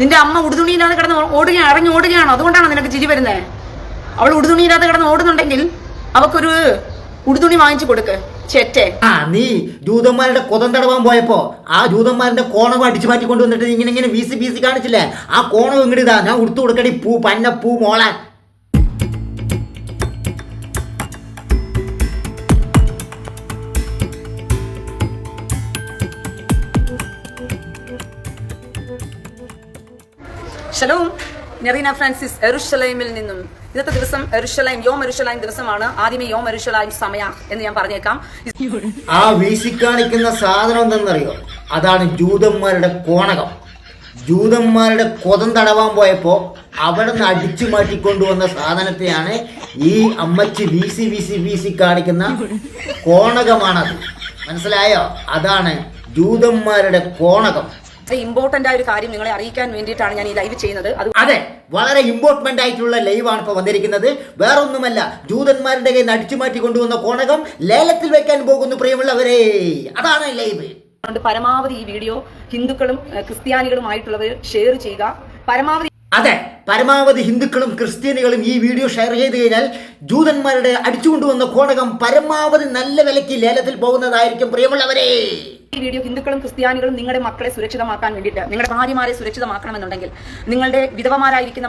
നിന്റെ അമ്മ ഉടുതുണിയില്ലാതെ കിടന്ന് ഓടുകയാണ് ഇറങ്ങി ഓടുകയാണോ? അതുകൊണ്ടാണ് നിനക്ക് ചിരി വരുന്നത് അവൾ ഉടുതുണിയില്ലാതെ കിടന്ന് ഓടുന്നുണ്ടെങ്കിൽ അവക്കൊരു ഉടുതുണി വാങ്ങിച്ചു കൊടുക്ക്. ചെറ്റേ. ആ നീ ജൂതന്മാരുടെ കൊതം തടവാൻ പോയപ്പോ ആ ജൂതന്മാരുടെ കോണം അടിച്ചു മാറ്റി കൊണ്ടുവന്നിട്ട് ഇങ്ങനെ ഇങ്ങനെ വീസി വീസി കാണിച്ചില്ലേ? ആ കോണം ഇങ്ങോട്ട് ഇതാ ഞാൻ ഉടുത്തു കൊടുക്കടി പൂ പന്ന പൂ മോളെ. ഷലോ നെറീന ഫ്രാൻസിസ് എറുഷലൈമിൽ നിന്നും. ഇന്നത്തെ ദിവസം എറുഷലൈം യോം എറുഷലൈം ദിവസമാണ്. ആദ്യമേ യോം എറുഷലൈം സമയ എന്ന് ഞാൻ പറഞ്ഞേക്കാം. ആ വീശി കാണിക്കുന്ന സാധനം എന്തെന്നറിയോ അതാണ് ജൂതന്മാരുടെ കോണകം. ജൂതന്മാരുടെ കൊതം തടവാൻ പോയപ്പോ അവിടെ നിന്ന് അടിച്ചു മാറ്റി കൊണ്ടുവന്ന സാധനത്തെയാണ് ഈ അമ്മച്ചി വീസി വീസി വീസി കാണിക്കുന്ന കോണകമാണത്. മനസ്സിലായോ? അതാണ് ജൂതന്മാരുടെ കോണകം. ഇമ്പോർട്ടന്റ് ആയ ഒരു കാര്യം നിങ്ങളെ അറിയിക്കാൻ വേണ്ടിയിട്ടാണ് ഞാൻ ഈ ലൈവ് ചെയ്യുന്നത്. അത് അതെ വളരെ ഇമ്പോർട്ടന്റ് ആയിട്ടുള്ള ലൈവാണ് ഇപ്പോൾ വന്നിരിക്കുന്നത്. വേറൊന്നുമല്ല ജൂതന്മാരുടെ കയ്യിൽ നിന്ന് അടിച്ചു മാറ്റി കൊണ്ടുവന്ന കോണകം ലേലത്തിൽ വെക്കാൻ പോകുന്നു പ്രിയമുള്ളവരെ. അതാണ് ലൈവ് അതുകൊണ്ട് പരമാവധി ഈ വീഡിയോ ഹിന്ദുക്കളും ക്രിസ്ത്യാനികളുമായിട്ടുള്ളവർ ഷെയർ ചെയ്യുക. പരമാവധി അതെ പരമാവധി ഹിന്ദുക്കളും ക്രിസ്ത്യാനികളും ഈ വീഡിയോ ഷെയർ ചെയ്ത് കഴിഞ്ഞാൽ ജൂതന്മാരുടെ അടിച്ചുകൊണ്ടുവന്ന കോണകം പരമാവധി നല്ല വിലയ്ക്ക് ലേലത്തിൽ പോകുന്നതായിരിക്കും പ്രിയമുള്ളവരെ. ഈ വീഡിയോ ഹിന്ദുക്കളും ക്രിസ്ത്യാനികളും നിങ്ങളുടെ മക്കളെ സുരക്ഷിതമാക്കാൻ വേണ്ടിയിട്ട് നിങ്ങളുടെ ഭാര്യമാരെ സുരക്ഷിതമാക്കണമെന്നുണ്ടെങ്കിൽ നിങ്ങളുടെ വിധവമാരായിരിക്കുന്ന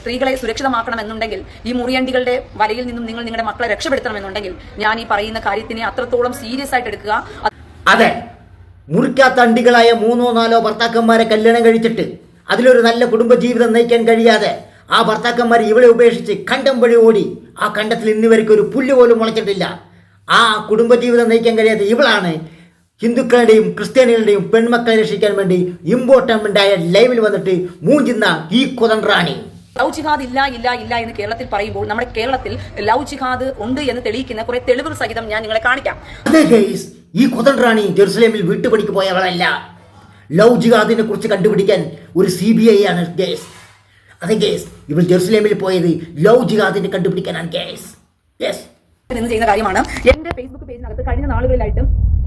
സ്ത്രീകളെ സുരക്ഷിതമാക്കണമെന്നുണ്ടെങ്കിൽ ഈ മുറിയണ്ടികളുടെ വലയിൽ നിന്നും നിങ്ങൾ നിങ്ങളുടെ മക്കളെ രക്ഷപ്പെടുത്തണമെന്നുണ്ടെങ്കിൽ ഞാൻ ഈ പറയുന്ന കാര്യത്തിനെ അത്രത്തോളം സീരിയസ് ആയിട്ട് എടുക്കുക. അതെ മുറിക്കാത്ത അണ്ടികളായ മൂന്നോ നാലോ ഭർത്താക്കന്മാരെ കല്യാണം കഴിച്ചിട്ട് അതിലൊരു നല്ല കുടുംബജീവിതം നയിക്കാൻ കഴിയാതെ ആ ഭർത്താക്കന്മാർ ഇവളെ ഉപേക്ഷിച്ച് കണ്ടം വഴി ഓടി ആ കണ്ടത്തിൽ ഇന്നിവർക്ക് ഒരു പുല്ല് പോലും മുളച്ചിട്ടില്ല. ആ കുടുംബജീവിതം നയിക്കാൻ കഴിയാതെ ഇവളാണ് ഹിന്ദുക്കളുടെയും ക്രിസ്ത്യാനികളുടെയും പെൺമക്കളെ രക്ഷിക്കാൻ വേണ്ടി ഇമ്പോർട്ടന്റ് ആയ ലൈവിൽ വന്നിട്ട് മൂഞ്ചുന്ന ഈ കുതൻറാണി ലവ് ജിഹാദ് ഇല്ല ഇല്ല ഇല്ല എന്ന് കേരളത്തിൽ പറയുമ്പോൾ നമ്മുടെ കേരളത്തിൽ ലവ് ജിഹാദ് ഉണ്ട് എന്ന് തെളിയിക്കുന്ന കുറെ തെളിവുകൾ സഹിതം ഞാൻ നിങ്ങളെ കാണിക്കാം. അതെ ഗൈസ് ഈ കുതൻറാണി ജെറുസലേമിൽ വീട്ടുപണിക്ക് പോയവളല്ല. ലവ് ജിഹാദിനെ കുറിച്ച് കണ്ടുപിടിക്കാൻ ഒരു സി ബി ഐ ആണ് ഗേസ് അതെ ഗേസ് ഇവൾ ജെറുസലേമിൽ പോയത് ലവ് ജിഹാദിനെ കണ്ടുപിടിക്കാനാണ് ഗേസ് യെസ് ചെയ്യുന്ന കാര്യമാണ് എന്റെ ഫേസ്ബുക്ക് പേജിനകത്ത് കഴിഞ്ഞ നാളുകളിലായിട്ട്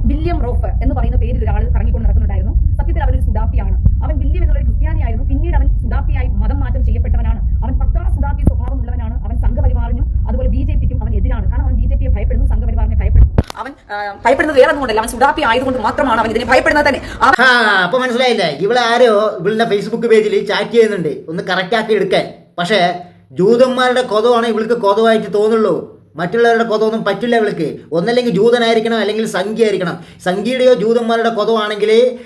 വില്യം റോഫ് എന്ന് പറയുന്ന പേരിൽ ഒരാൾ കറങ്ങിക്കൊണ്ട് നടക്കുന്നുണ്ടായിരുന്നു. സത്യത്തിൽ അവൻ ഒരു സുഡാപ്പിയാണ്. അവൻ വില്യം എന്നുള്ള ക്രിസ്ത്യാനിയായിരുന്നു. പിന്നീട് അവൻ സുഡാപ്പിയായി മതം മാറ്റം ചെയ്യപ്പെട്ടവനാണ്. അവൻ പക്കാ സുഡാപ്പി സ്വഭാവമുള്ളവനാണ്. അവൻ സംഘപരിവാറിനും അതുപോലെ ബി ജെ പിക്കും അവൻ എതിരാണ്. കാരണം അവൻ ബി ജെ പിയെ ഭയപ്പെടുന്നു സംഘപരിവാറിനെ ഭയപ്പെടുന്നു. അവൻ ഭയപ്പെടുന്നത് വേറെ ഒന്നുകൊണ്ടല്ല അവൻ സുഡാപ്പി ആയതുകൊണ്ട് മാത്രമാണ് അവൻ ഇതിനെ ഭയപ്പെടുന്നത് തന്നെ. അപ്പൊ മനസ്സിലായില്ലേ? ഇവിടെ ആരോ ഇവളുടെ ഫേസ്ബുക്ക് പേജിൽ ചാറ്റ് ചെയ്യുന്നുണ്ട്. ഒന്ന് കറക്റ്റ് ആക്കി എടുക്കാൻ. പക്ഷേ ജൂതന്മാരുടെ കൊതമാണ് ഇവൾക്ക് കൊതവായിട്ട് തോന്നുള്ളൂ. മറ്റുള്ളവരുടെ കൊതമൊന്നും പറ്റില്ല അവൾക്ക് ഒന്നല്ലെങ്കിൽ ജൂതനായിരിക്കണം അല്ലെങ്കിൽ സംഖ്യയായിരിക്കണം. സംഖ്യയുടെയോ ജൂതന്മാരുടെ കൊതമാണെങ്കിൽ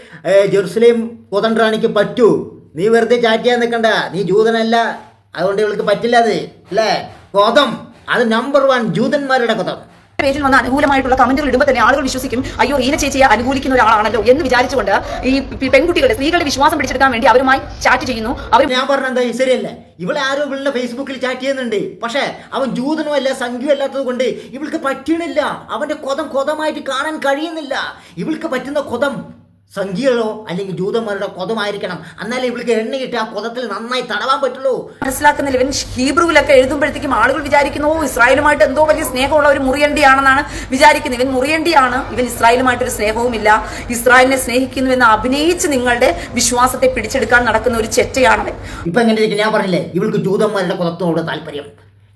ജെറുസലേം കൊതൻറാണിക്ക് പറ്റൂ. നീ വെറുതെ ചാറ്റിയാൻ നിൽക്കണ്ട നീ ജൂതനല്ല. അതുകൊണ്ട് ഇവൾക്ക് പറ്റില്ല അത്. അല്ലേ? കൊതം. അത് നമ്പർ വൺ ജൂതന്മാരുടെ കൊതം. പേജിൽ വന്ന അനുകൂലമായിട്ടുള്ള കമന്റുകൾ ഇടുമ്പോൾ തന്നെ ആളുകൾ വിശ്വസിക്കും അയ്യോ റീന ചേച്ചിയെ അനുകൂലിക്കുന്ന ഒരാളാണല്ലോ എന്ന് വിചാരിച്ചുകൊണ്ട് ഈ പെൺകുട്ടികളെ പെൺകുട്ടികളുടെ സ്ത്രീകളുടെ വിശ്വാസം പിടിച്ചെടുക്കാൻ വേണ്ടി അവരുമായി ചാറ്റ് ചെയ്യുന്നു. അവർ ഞാൻ പറഞ്ഞ എന്താ ശരിയല്ലേ? ഇവളെ ആരോ ഇവളുടെ ഫേസ്ബുക്കിൽ ചാറ്റ് ചെയ്യുന്നുണ്ട്. പക്ഷേ അവൻ ജൂതനും അല്ല സംഖ്യം അല്ലാത്തത് കൊണ്ട് ഇവൾക്ക് പറ്റണില്ല. അവന്റെ കൊതം കൊതമായിട്ട് കാണാൻ കഴിയുന്നില്ല. ഇവൾക്ക് പറ്റുന്ന കൊതം സംഖ്യകളോ അല്ലെങ്കിൽ ജൂതന്മാരുടെ കൊതമായിരിക്കണം. എന്നാലേ ഇവൾക്ക് എണ്ണയിട്ട് ആ കൊതത്തിൽ നന്നായി തടവാൻ പറ്റുള്ളൂ. മനസ്സിലാക്കുന്നില്ല ഇവൻ ഹീബ്രുവിലൊക്കെ എഴുതുമ്പോഴത്തേക്കും ആളുകൾ വിചാരിക്കുന്നു "ഓ, ഇസ്രായേലുമായിട്ട് എന്തോ വലിയ സ്നേഹമുള്ള ഒരു മുറിയണ്ടിയാണെന്നാണ് വിചാരിക്കുന്നത്. ഇവൻ മുറിയണ്ടിയാണ്. ഇവൻ ഇസ്രായേലുമായിട്ടൊരു സ്നേഹവുമില്ല. ഇസ്രായേലിനെ സ്നേഹിക്കുന്നു എന്ന് അഭിനയിച്ച് നിങ്ങളുടെ വിശ്വാസത്തെ പിടിച്ചെടുക്കാൻ നടക്കുന്ന ഒരു ചെറ്റയാണവൻ. ഇപ്പൊ എങ്ങനെ ഞാൻ പറഞ്ഞില്ലേ ഇവൾക്ക് ജൂതന്മാരുടെ കൊതത്തോട് താല്പര്യം.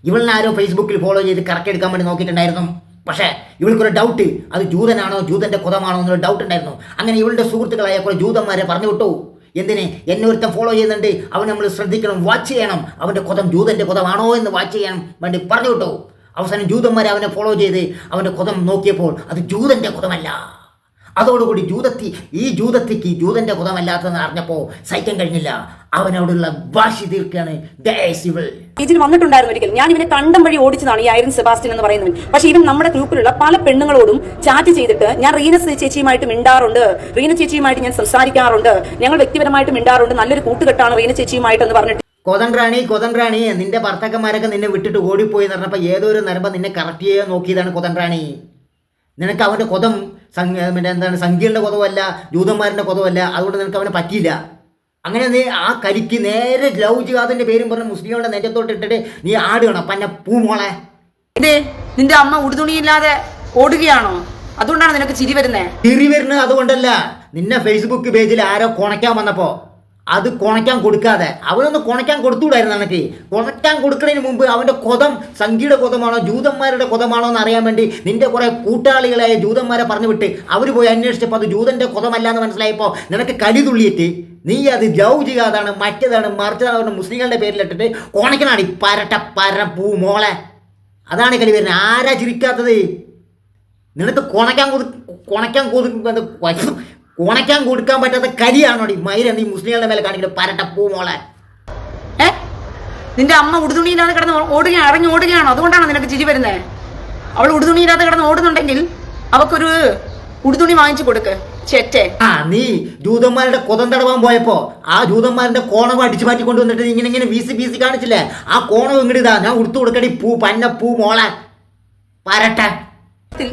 ഇവളിനെ ആരോ ഫേസ്ബുക്കിൽ ഫോളോ ചെയ്ത് കറക്റ്റ് എടുക്കാൻ വേണ്ടി നോക്കിയിട്ടുണ്ടായിരുന്നു. പക്ഷേ ഇവൾക്കൊരു ഡൗട്ട് അത് ജൂതനാണോ ജൂതന്റെ കുതമാണോ എന്നൊരു ഡൗട്ട് ഉണ്ടായിരുന്നു. അങ്ങനെ ഇവളുടെ സുഹൃത്തുക്കളായ കുറെ ജൂതന്മാരെ പറഞ്ഞു വിട്ടു. എന്തിന്? എന്നെ ഒരുത്തൻ ഫോളോ ചെയ്യുന്നുണ്ട്. അവൻ നമ്മൾ ശ്രദ്ധിക്കണം വാച്ച് ചെയ്യണം. അവന്റെ കുതം ജൂതന്റെ കുതമാണോ എന്ന് വാച്ച് ചെയ്യാൻ വേണ്ടി പറഞ്ഞു വിട്ടു. അവസാനം ജൂതന്മാരെ അവനെ ഫോളോ ചെയ്ത് അവന്റെ കുതം നോക്കിയപ്പോൾ അത് ജൂതന്റെ കുതമല്ല. അതോടുകൂടി ജൂതത്തി ഈ ജൂതത്തിക്ക് ജൂതന്റെ കുതമല്ലാത്തതെന്ന് അറിഞ്ഞപ്പോൾ സഹിക്കാൻ കഴിഞ്ഞില്ല. അവനോടുള്ള വാശി തീർക്കാണ് ഇതിൽ വന്നിട്ടുണ്ടായിരുന്നു ഒരിക്കൽ. ഞാൻ ഇവനെ കണ്ടം വഴി ഓടിച്ചതാണ് ഈ ഐറിൻ സെബാസ്റ്റ്യൻ എന്ന് പറയുന്നവൻ പക്ഷെ ഇവൻ നമ്മുടെ ഗ്രൂപ്പിലുള്ള പല പെണ്ണുങ്ങളോടും ചാറ്റ് ചെയ്തിട്ട് ഞാൻ റീന ചേച്ചിയുമായിട്ട് മിണ്ടാറുണ്ട്. റീന ചേച്ചിയുമായിട്ട് ഞാൻ സംസാരിക്കാറുണ്ട്. ഞങ്ങൾ വ്യക്തിപരമായിട്ട് മിണ്ടാറുണ്ട്. നല്ലൊരു കൂട്ടുകെട്ടാണ് റീന ചേച്ചിയുമായിട്ട് എന്ന് പറഞ്ഞിട്ട്. കൊതൻറാണി കൊതൻറാണി നിന്റെ ഭർത്താക്കന്മാരൊക്കെ നിന്നെ വിട്ടിട്ട് ഓടിപ്പോയി എന്ന് പറഞ്ഞപ്പോൾ ഏതോ ഒരു നരമ്പ നിന്നെ കറക്റ്റ് ചെയ്യാൻ നോക്കിയതാണ് കൊതൻറാണി നിനക്ക് അവന്റെ കൊതം സംഘ പിന്നെ എന്താണ് സംഖ്യയുടെ കൊതവല്ല ജൂതന്മാരുടെ കൊതവല്ല അതുകൊണ്ട് നിനക്ക് അവനെ പറ്റിയില്ല. അങ്ങനെ നീ ആ കരിക്ക് നേരെ ലവ് ജിഹാദിന്റെ പേരും പറഞ്ഞ് മുസ്ലിങ്ങളുടെ നെഞ്ചത്തോട്ട് ഇട്ടിട്ട് നീ ആടുകണം പന്ന പൂമോളെ ഇതേ നിന്റെ അമ്മ ഉടുതുണിയില്ലാതെ ഓടുകയാണോ? അതുകൊണ്ടാണ് നിനക്ക് ചിരി വരുന്നത് ചിരി വരുന്നത് അതുകൊണ്ടല്ല. നിന്നെ ഫേസ്ബുക്ക് പേജിൽ ആരോ കൊണയ്ക്കാൻ വന്നപ്പോ അത് കുണയ്ക്കാൻ കൊടുക്കാതെ. അവനൊന്ന് കുണയ്ക്കാൻ കൊടുത്തുകൂടായിരുന്നു എനിക്ക് കുണയ്ക്കാൻ കൊടുക്കുന്നതിന് മുമ്പ് അവന്റെ കൊതം സംഖ്യയുടെ കൊതമാണോ ജൂതന്മാരുടെ കൊതമാണോ എന്ന് അറിയാൻ വേണ്ടി നിന്റെ കുറേ കൂട്ടാളികളായ ജൂതന്മാരെ പറഞ്ഞു വിട്ട് അവർ പോയി അന്വേഷിച്ചപ്പോൾ അത് ജൂതന്റെ കൊതമല്ല എന്ന് മനസ്സിലായപ്പോൾ നിനക്ക് കലി തുള്ളിയിട്ട് നീ അത് ലവ് ചെയ്യാതാണ് മറ്റേതാണ് മറിച്ചതാണ് പറഞ്ഞ മുസ്ലിങ്ങളുടെ പേരിലിട്ടിട്ട് കുണയ്ക്കണാണ് ഈ പരട്ട പര പൂ മോളെ. അതാണ് കളി വരുന്നത്. ആരാ ചിരിക്കാത്തത്? നിനക്ക് കുണയ്ക്കാൻ കൊതു കുണയ്ക്കാൻ കൊടുക്കുന്നത് കുണയ്ക്കാൻ കൊടുക്കാൻ പറ്റാത്ത കരിയാണോ ഈ മൈര ഈ മുസ്ലിങ്ങളുടെ മേലെ കാണിക്കുന്നത് പരട്ട പൂ മോളെ? ഏ? നിന്റെ അമ്മ ഉടുതുണിയില്ലാതെ കിടന്ന് ഓടുകയാണ് ഇറങ്ങി ഓടുകയാണോ? അതുകൊണ്ടാണോ നിനക്ക് ചിരി വരുന്നത് അവൾ ഉടുതുണിയില്ലാതെ കിടന്ന് ഓടുന്നുണ്ടെങ്കിൽ അവക്കൊരു ഉടുതുണി വാങ്ങിച്ചു കൊടുക്ക്. ചെറ്റേ. ആ നീ ജൂതന്മാരുടെ കൊതം തടവാൻ പോയപ്പോ ആ ജൂതന്മാരുടെ കോണം അടിച്ചു മാറ്റി കൊണ്ടുവന്നിട്ട് ഇങ്ങനെ ഇങ്ങനെ വീസി വീസി കാണിച്ചില്ലേ? ആ കോണം ഇങ്ങോട്ട് ഇതാ ഞാൻ ഉടുത്തു കൊടുക്കടി പൂ പന്ന പൂ മോളെ. പരട്ടെ.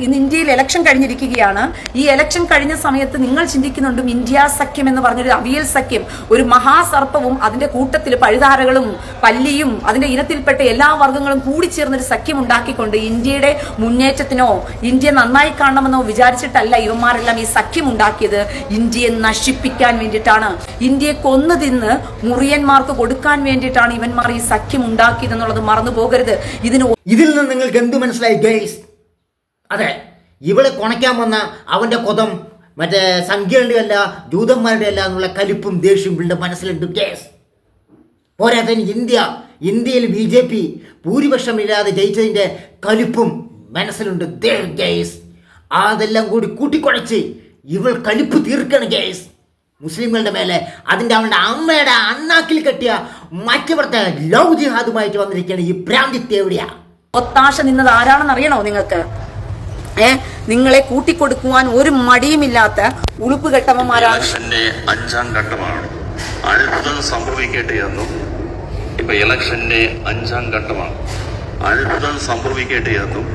ഇന്ന് ഇന്ത്യയിൽ ഇലക്ഷൻ കഴിഞ്ഞിരിക്കുകയാണ്. ഈ ഇലക്ഷൻ കഴിഞ്ഞ സമയത്ത് നിങ്ങൾ ചിന്തിക്കുന്നുണ്ടും ഇന്ത്യ സഖ്യം എന്ന് പറഞ്ഞൊരു അവിയൽ സഖ്യം ഒരു മഹാസർപ്പവും അതിന്റെ കൂട്ടത്തിൽ പഴുതാരകളും പല്ലിയും അതിന്റെ ഇനത്തിൽപ്പെട്ട എല്ലാ വർഗങ്ങളും കൂടിച്ചേർന്നൊരു സഖ്യം ഉണ്ടാക്കിക്കൊണ്ട് ഇന്ത്യയുടെ മുന്നേറ്റത്തിനോ ഇന്ത്യ നന്നായി കാണണമെന്നോ വിചാരിച്ചിട്ടല്ല ഇവന്മാരെല്ലാം ഈ സഖ്യം ഉണ്ടാക്കിയത്. ഇന്ത്യയെ നശിപ്പിക്കാൻ വേണ്ടിയിട്ടാണ്. ഇന്ത്യയെ കൊന്നു തിന്ന് മുറിയന്മാർക്ക് കൊടുക്കാൻ വേണ്ടിയിട്ടാണ് ഇവന്മാർ ഈ സഖ്യം ഉണ്ടാക്കിയതെന്നുള്ളത് മറന്നു പോകരുത് ഇതിന് ഇതിൽ നിന്ന് നിങ്ങൾക്ക് എന്ത് മനസ്സിലായി ഗൈസ്? അതെ. ഇവളെ കുണയ്ക്കാൻ വന്ന അവന്റെ കൊതം മറ്റേ സംഖ്യകളുടെ അല്ല ജൂതന്മാരുടെ അല്ല എന്നുള്ള കലിപ്പും ദേഷ്യവും ഇവളുടെ മനസ്സിലുണ്ട്. കേസ് പോരാത്തതിന് ഇന്ത്യ. ഇന്ത്യയിൽ ബി ജെ പി ഭൂരിപക്ഷമില്ലാതെ ജയിച്ചതിന്റെ കലിപ്പും മനസ്സിലുണ്ട്. ഗേസ് അതെല്ലാം കൂടി കൂട്ടിക്കുഴച്ച് ഇവൾ കലിപ്പ് തീർക്കണം ഗേസ് മുസ്ലിങ്ങളുടെ മേലെ അതിന്റെ അവളുടെ അമ്മയുടെ അണ്ണാക്കിൽ കെട്ടിയ മറ്റവരുടെ ലവ് ജിഹാദുമായിട്ട് വന്നിരിക്കുകയാണ് ഈ ഭ്രാന്തിത്തെ എവിടെയാ ഒത്താശ നിന്നത് ആരാണെന്ന് അറിയണോ നിങ്ങൾക്ക്? നിങ്ങളെ കൂട്ടിക്കൊടുക്കുവാൻ ഒരു മടിയുമില്ലാത്ത ഉളുപ്പ് കെട്ടവന്മാരാണ്. അഞ്ചാം ഘട്ടമാണ്. അത്ഭുതം സംഭവിക്കട്ടെ എന്നും ഇപ്പൊ ഇലക്ഷന്റെ അഞ്ചാം ഘട്ടമാണ്. അത്ഭുതം സംഭവിക്കട്ടെ എന്നും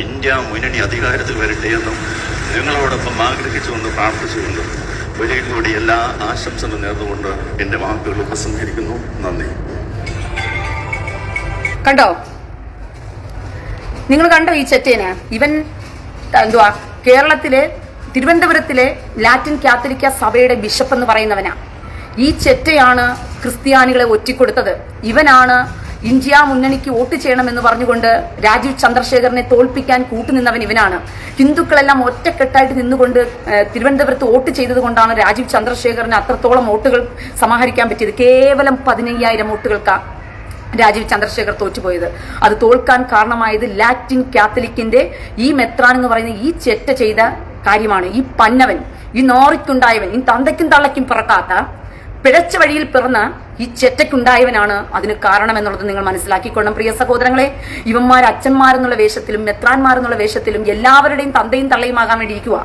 ഇന്ത്യ മുന്നണി അധികാരത്തിൽ വരട്ടെ എന്നും നിങ്ങളോടൊപ്പം ആഗ്രഹിച്ചുകൊണ്ട് പ്രാർത്ഥിച്ചുകൊണ്ട് ഒരിക്കൽ കൂടി എല്ലാ ആശംസകളും നേർന്നുകൊണ്ട് എന്റെ വാക്കുകൾ ഉപസംഹരിക്കുന്നു. നന്ദി. കണ്ടോ? നിങ്ങൾ കണ്ടോ ഈ ചെറ്റേനെ? ഇവൻ എന്തുവാ കേരളത്തിലെ തിരുവനന്തപുരത്തിലെ ലാറ്റിൻ കാത്തലിക്ക സഭയുടെ ബിഷപ്പ് എന്ന് പറയുന്നവനാ. ഈ ചെറ്റയാണ് ക്രിസ്ത്യാനികളെ ഒറ്റിക്കൊടുത്തത്. ഇവനാണ് ഇന്ത്യ മുന്നണിക്ക് വോട്ട് ചെയ്യണമെന്ന് പറഞ്ഞുകൊണ്ട് രാജീവ് ചന്ദ്രശേഖരനെ തോൽപ്പിക്കാൻ കൂട്ടുനിന്നവൻ ഇവനാണ്. ഹിന്ദുക്കളെല്ലാം ഒറ്റക്കെട്ടായിട്ട് നിന്നുകൊണ്ട് തിരുവനന്തപുരത്ത് വോട്ട് ചെയ്തതുകൊണ്ടാണ് രാജീവ് ചന്ദ്രശേഖരന് അത്രത്തോളം വോട്ടുകൾ സമാഹരിക്കാൻ പറ്റിയത്. കേവലം പതിനയ്യായിരം വോട്ടുകൾക്കാണ് രാജീവ് ചന്ദ്രശേഖർ തോറ്റുപോയത്. അത് തോൽക്കാൻ കാരണമായത് ലാറ്റിൻ കാത്തലിക്കിന്റെ ഈ മെത്രാൻ എന്ന് പറയുന്ന ഈ ചെറ്റ ചെയ്ത കാര്യമാണ്. ഈ പന്നവൻ ഈ നോറിക്കുണ്ടായവൻ ഈ തന്തയ്ക്കും തള്ളയ്ക്കും പിറക്കാത്ത പിഴച്ച വഴിയിൽ പിറന്ന ഈ ചെറ്റയ്ക്കുണ്ടായവനാണ് അതിന് കാരണം എന്നുള്ളത് നിങ്ങൾ മനസ്സിലാക്കിക്കൊള്ളണം. പ്രിയ സഹോദരങ്ങളെ ഇവന്മാർ അച്ഛന്മാരെന്നുള്ള വേഷത്തിലും മെത്രാന്മാരെന്നുള്ള വേഷത്തിലും എല്ലാവരുടെയും തന്തയും തള്ളയുമാകാൻ വേണ്ടി ഇരിക്കുക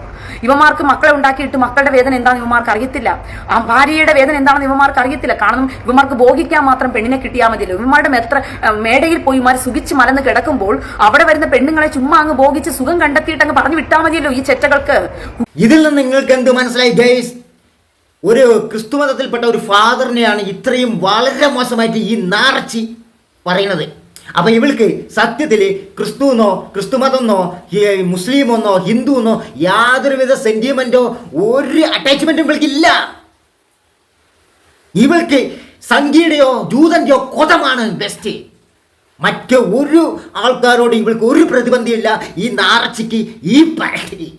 ഇവന്മാർക്ക് മക്കളെ ഉണ്ടാക്കിയിട്ട് മക്കളുടെ വേദന എന്താണെന്ന് ഇവന്മാർക്ക് അറിയത്തില്ല. ആ ഭാര്യയുടെ വേദന എന്താണെന്ന് ഇവന്മാർക്ക് അറിയത്തില്ല. കാരണം ഇവന്മാർക്ക് ഭോഗിക്കാൻ മാത്രം പെണ്ണിനെ കിട്ടിയാൽ മതിയല്ലോ. ഇവന്മാരുടെ മെത്ര മേടയിൽ പോയി ഇമാർ സുഖിച്ച് മലന്ന് കിടക്കുമ്പോൾ അവിടെ വരുന്ന പെണ്ണുങ്ങളെ ചുമ്മാ അങ്ങ് ഭോഗിച്ച് സുഖം കണ്ടെത്തിയിട്ട് അങ്ങ് പറഞ്ഞു വിട്ടാൽ മതിയല്ലോ ഈ ചെറ്റകൾക്ക്. ഇതിൽ നിന്ന് നിങ്ങൾക്ക് എന്ത് മനസ്സിലായി ഒരു ക്രിസ്തു മതത്തിൽപ്പെട്ട ഒരു ഫാദറിനെയാണ് ഇത്രയും വളരെ മോശമായിട്ട് ഈ നാറച്ചി പറയുന്നത്. അപ്പൊ ഇവൾക്ക് സത്യത്തിൽ ക്രിസ്തുവെന്നോ ക്രിസ്തുമതമെന്നോ മുസ്ലിമെന്നോ ഹിന്ദുവെന്നോ യാതൊരുവിധ സെന്റിമെന്റോ ഒരു അറ്റാച്ച്മെന്റും ഇവൾക്കില്ല. ഇവൾക്ക് സംഖ്യയുടെയോ ജൂതന്റെയോ കൊതമാണ് ബെസ്റ്റ് മറ്റ് ഒരു ആൾക്കാരോട് ഇവൾക്ക് ഒരു പ്രതിബന്ധമില്ല ഈ നാറച്ചിക്ക് ഈ പരട്ടി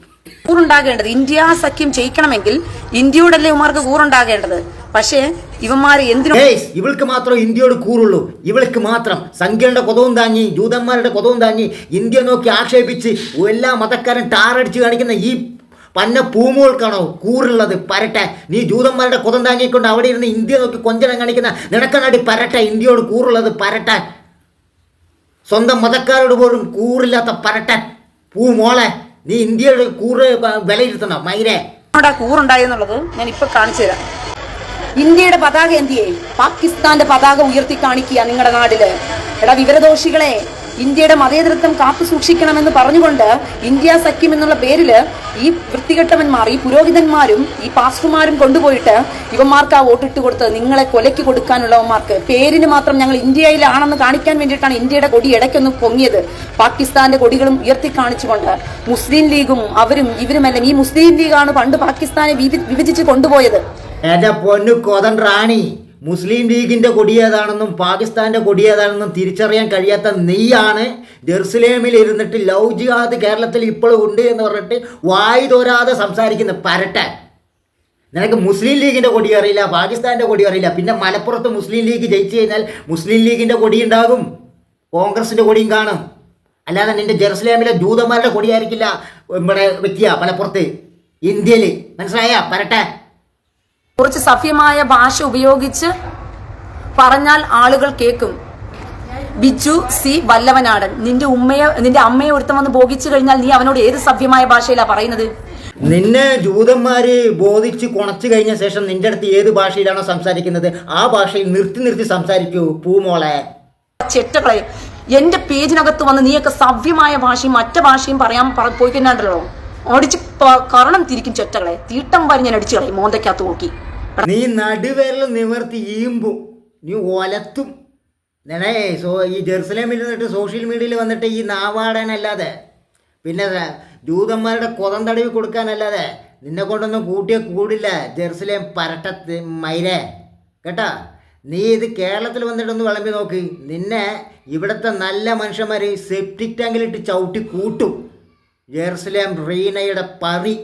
ഉണ്ടാകേണ്ടത് ഇന്ത്യ സഖ്യം ജയിക്കണമെങ്കിൽ ഇന്ത്യയോടല്ലേ ഇവന്മാർക്ക് കൂറുണ്ടാകേണ്ടത്? പക്ഷേ ഇവന്മാർ എന്തിനു ഇവൾക്ക് മാത്രം ഇന്ത്യയോട് കൂറുള്ളൂ. ഇവൾക്ക് മാത്രം. സംഖ്യയുടെ കൊതവും താങ്ങി ജൂതന്മാരുടെ കൊതവും താങ്ങി ഇന്ത്യ നോക്കി ആക്ഷേപിച്ച് എല്ലാ മതക്കാരും ടാറടിച്ച് കാണിക്കുന്ന ഈ പന്ന പൂമോൾക്കാണോ കൂറുള്ളത്? പരട്ടെ. നീ ജൂതന്മാരുടെ കൊതം താങ്ങിക്കൊണ്ട് അവിടെ ഇരുന്ന് ഇന്ത്യ നോക്കി കൊഞ്ചനം കാണിക്കുന്ന നിനക്കനാടി പരട്ടെ ഇന്ത്യയോട് കൂറുള്ളത്? പരട്ടെ. സ്വന്തം മതക്കാരോട് പോലും കൂറില്ലാത്ത പരട്ടെ. പൂമോളെ നീ ഇന്ത്യയുടെ കൂറ് വിലയിരുത്തണം. മൈരേ. അവിടെ കൂറുണ്ടായെന്നുള്ളത് ഞാൻ ഇപ്പൊ കാണിച്ചു തരാം. ഇന്ത്യയുടെ പതാക എന്തിയെ? പാകിസ്ഥാന്റെ പതാക ഉയർത്തി കാണിക്കുക നിങ്ങളുടെ നാടിൽ. എടാ വിവരദോഷികളെ ഇന്ത്യയുടെ മതേതരത്വം കാത്തു സൂക്ഷിക്കണമെന്ന് പറഞ്ഞുകൊണ്ട് ഇന്ത്യ സഖ്യം എന്നുള്ള പേരിൽ ഈ വൃത്തികെട്ടവന്മാർ ഈ പുരോഹിതന്മാരും ഈ പാസ്റ്റർമാരും കൊണ്ടുപോയിട്ട് ഇവന്മാർക്ക് ആ വോട്ടിട്ട് കൊടുത്ത് നിങ്ങളെ കൊലയ്ക്ക് കൊടുക്കാനുള്ളവന്മാർക്ക് പേരിന് മാത്രം ഞങ്ങൾ ഇന്ത്യയിലാണെന്ന് കാണിക്കാൻ വേണ്ടിയിട്ടാണ് ഇന്ത്യയുടെ കൊടി ഇടയ്ക്കൊന്ന് പൊങ്ങിയത്. പാകിസ്ഥാന്റെ കൊടികളും ഉയർത്തി കാണിച്ചുകൊണ്ട് മുസ്ലിം ലീഗും അവരും ഇവരുമെല്ലാം ഈ മുസ്ലിം ലീഗാണ് പണ്ട് പാകിസ്ഥാനെ വിഭി- വിഭജിച്ച് കൊണ്ടുപോയത്. പൊന്നു കൊതൻ റാണി. മുസ്ലിം ലീഗിന്റെ കൊടിയേതാണെന്നും പാകിസ്ഥാന്റെ കൊടിയേതാണെന്നും തിരിച്ചറിയാൻ കഴിയാത്ത നീയാണ് ജെറുസലേമിൽ ഇരുന്നിട്ട് ലവ് ജിഹാദ് കേരളത്തിൽ ഇപ്പോഴും ഉണ്ട് എന്ന് പറഞ്ഞിട്ട് വായി തോരാതെ സംസാരിക്കുന്ന പരട്ടാൻ. നിനക്ക് മുസ്ലിം ലീഗിന്റെ കൊടി അറിയില്ല പാകിസ്ഥാന്റെ കൊടി അറിയില്ല. പിന്നെ മലപ്പുറത്ത് മുസ്ലിം ലീഗ് ജയിച്ചു കഴിഞ്ഞാൽ മുസ്ലിം ലീഗിന്റെ കൊടി ഉണ്ടാകും. കോൺഗ്രസിന്റെ കൊടിയും കാണും. അല്ലാതെ നിന്റെ ജെറുസലേമിലെ ജൂതന്മാരുടെ കൊടിയായിരിക്കില്ല ഇവിടെ വെക്കുക മലപ്പുറത്ത്. ഇന്ത്യയിൽ. മനസ്സിലായ? പരട്ടെ കുറച്ച് സഭ്യമായ ഭാഷ ഉപയോഗിച്ച് പറഞ്ഞാൽ ആളുകൾ കേൾക്കും. ബിജു സി വല്ലവനാടൻ നിന്റെ ഉമ്മയെ നിന്റെ അമ്മയെ ഒരുത്തം വന്ന് ബോധിച്ചു കഴിഞ്ഞാൽ നീ അവനോട് ഏത് സഭ്യമായ ഭാഷയിലാ പറയുന്നത്? നിന്നെ ജൂതന്മാര് ബോധിച്ച് കുണച്ചു കഴിഞ്ഞ ശേഷം നിന്റെ അടുത്ത് ഏത് ഭാഷയിലാണോ സംസാരിക്കുന്നത്? ആ ഭാഷയിൽ നിർത്തി നിർത്തി സംസാരിക്കൂ പൂമോളെ. ചെറ്റകളെ എന്റെ പേജിനകത്ത് വന്ന് നീയൊക്കെ സഭ്യമായ ഭാഷയും മറ്റു ഭാഷയും പറയാൻ പറ- പോയി കാരണം തിരിക്കും ചൊറ്റകളെ. തീട്ടം വരെ ഞാൻ അടിച്ചു കളയും മോന്തയ്ക്കകത്ത് നോക്കി. നീ നടുവേരൽ നിവർത്തി ഈമ്പും. നീ ഒലത്തും. നേടേ സോ ഈ ജെറുസലേമിൽ നിന്നിട്ട് സോഷ്യൽ മീഡിയയിൽ വന്നിട്ട് ഈ നാവാടാനല്ലാതെ പിന്നെ ജൂതന്മാരുടെ കൊതം തടവി കൊടുക്കാനല്ലാതെ നിന്നെ കൊണ്ടൊന്നും കൂട്ടിയ കൂടില്ല ജെറുസലേം പരട്ട മൈരേ. കേട്ടാ? നീ ഇത് കേരളത്തിൽ വന്നിട്ടൊന്ന് വിളമ്പി നോക്ക്. നിന്നെ ഇവിടുത്തെ നല്ല മനുഷ്യന്മാർ സെപ്റ്റിക് ടാങ്കിലിട്ട് ചവിട്ടി കൂട്ടും. ജെറുസലേം റീനയുടെ പറി